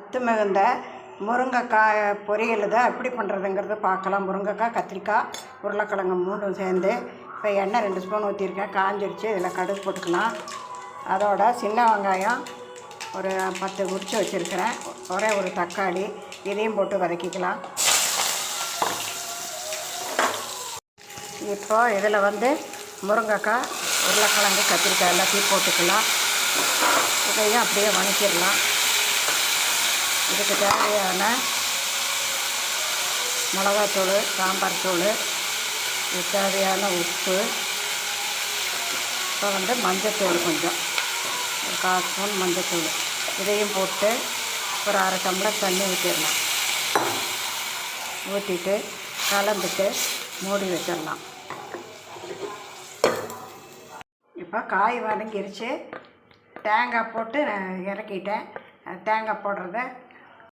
சத்து மிகுந்த முருங்கைக்காய் பொரியல் தான் எப்படி பண்ணுறதுங்கிறது பார்க்கலாம். முருங்கைக்காய் கத்திரிக்காய் உருளைக்கிழங்கு மூணும் சேர்ந்து இப்போ எண்ணெய் ரெண்டு ஸ்பூன் ஊற்றிருக்கேன் காஞ்சிருச்சு இதில் கடுகு போட்டுக்கலாம். அதோட சின்ன வெங்காயம் ஒரு பத்து உரிச்சு வச்சுருக்கிறேன். ஒரே ஒரு தக்காளி இதையும் போட்டு வதக்கிக்கலாம். இப்போது இதில் வந்து முருங்கைக்காய் உருளைக்கிழங்கு கத்திரிக்காய் எல்லாத்தையும் போட்டுக்கலாம். இதையும் அப்படியே வணக்கிடலாம். இதுக்கு தேவையான மிளகாத்தூள் சாம்பார் தூள் இதுக்கு தேவையான உப்பு. இப்போ வந்து மஞ்சத்தூள் கொஞ்சம். ஒரு கால் ஸ்பூன் மஞ்சத்தூள். இதையும் போட்டு ஒரு அரை டம்ளர் தண்ணி ஊற்றிடலாம் ஊற்றிட்டு கலந்துட்டு மூடி வச்சிடலாம். இப்போ காய் வதங்கிருச்சு. தேங்காய் போட்டு இறக்கிட்டேன். தேங்காய் போடுறத